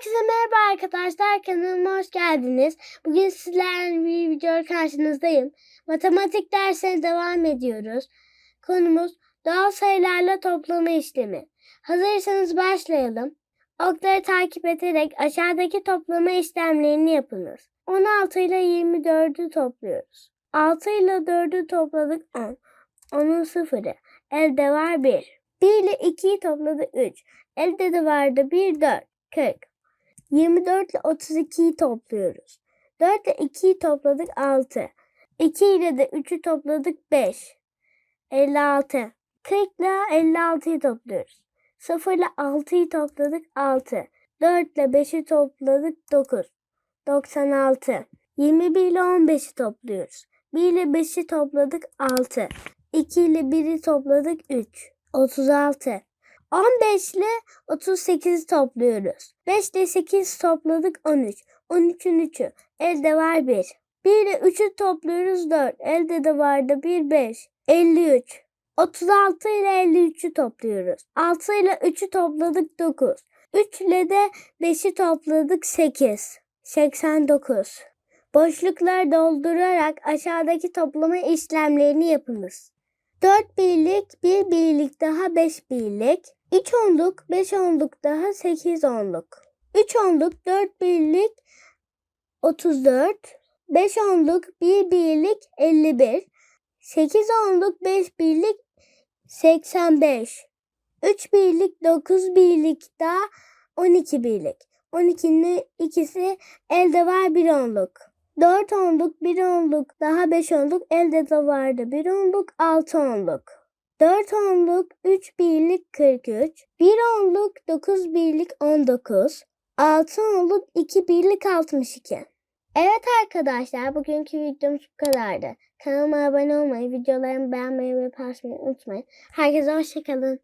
Herkese merhaba arkadaşlar kanalıma hoş geldiniz. Bugün sizlerle bir video karşınızdayım. Matematik dersine devam ediyoruz. Konumuz doğal sayılarla toplama işlemi. Hazırsanız başlayalım. Okları takip ederek aşağıdaki toplama işlemlerini yapınız. 16 ile 24'ü topluyoruz. 6 ile 4'ü topladık 10. 10'un sıfırı. Elde var 1. 1 ile 2'yi topladık 3. Elde de vardı 1 4. 40. 24 ile 32'yi topluyoruz. 4 ile 2'yi topladık 6. 2 ile de 3'ü topladık 5. 56. 40 ile 56'yı topluyoruz. 0 ile 6'yı topladık 6. 4 ile 5'i topladık 9. 96. 21 ile 15'i topluyoruz. 1 ile 5'i topladık 6. 2 ile 1'i topladık 3. 36. 15 ile 38'i topluyoruz. 5 ile 8 topladık 13. 13'ün 3'ü. Elde var 1. 1 ile 3'ü topluyoruz 4. Elde de vardı 1 5. 53. 36 ile 53'ü topluyoruz. 6 ile 3'ü topladık 9. 3 ile de 5'i topladık 8. 89. Boşlukları doldurarak aşağıdaki toplama işlemlerini yapınız. 4 birlik, 1 birlik daha 5 birlik, 3 onluk, 5 onluk daha 8 onluk. 3 onluk, 4 birlik 34, 5 onluk, 1 birlik 51, 8 onluk, 5 birlik 85, 3 birlik, 9 birlik daha 12 birlik. 12'nin ikisi elde var 1 onluk. 4 onluk, 1 onluk, daha 5 onluk, elde de vardı 1 onluk, 6 onluk. 4 onluk, 3 birlik 43, 1 onluk, 9 birlik 19, 6 onluk, 2 birlik 62. Evet arkadaşlar bugünkü videomuz bu kadardı. Kanalıma abone olmayı, videolarımı beğenmeyi ve paylaşmayı unutmayın. Herkese hoşçakalın.